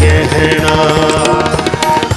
गहना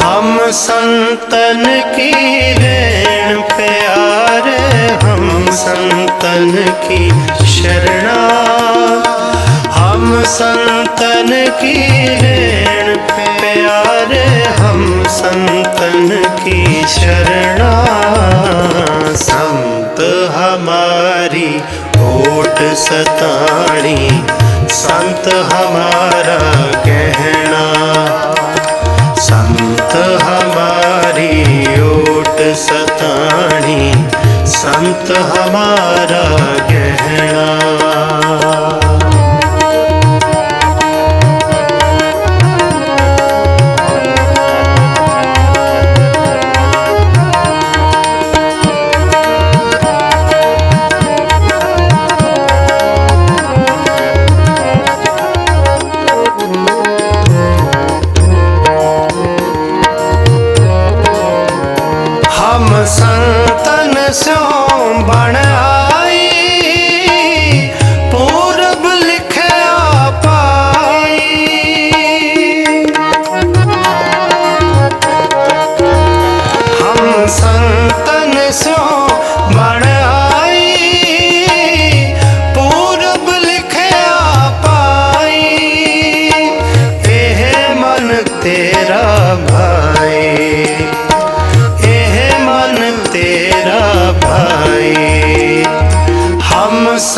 हम संतन की रेण प्यारे हम संतन की शरणा हम संतन की रेण प्यारे हम संतन की शरणा संत हमारी ओट सताणी संत हमारा गहना संत हमारी ओट सताणी संत हमारा गहना શું ભણ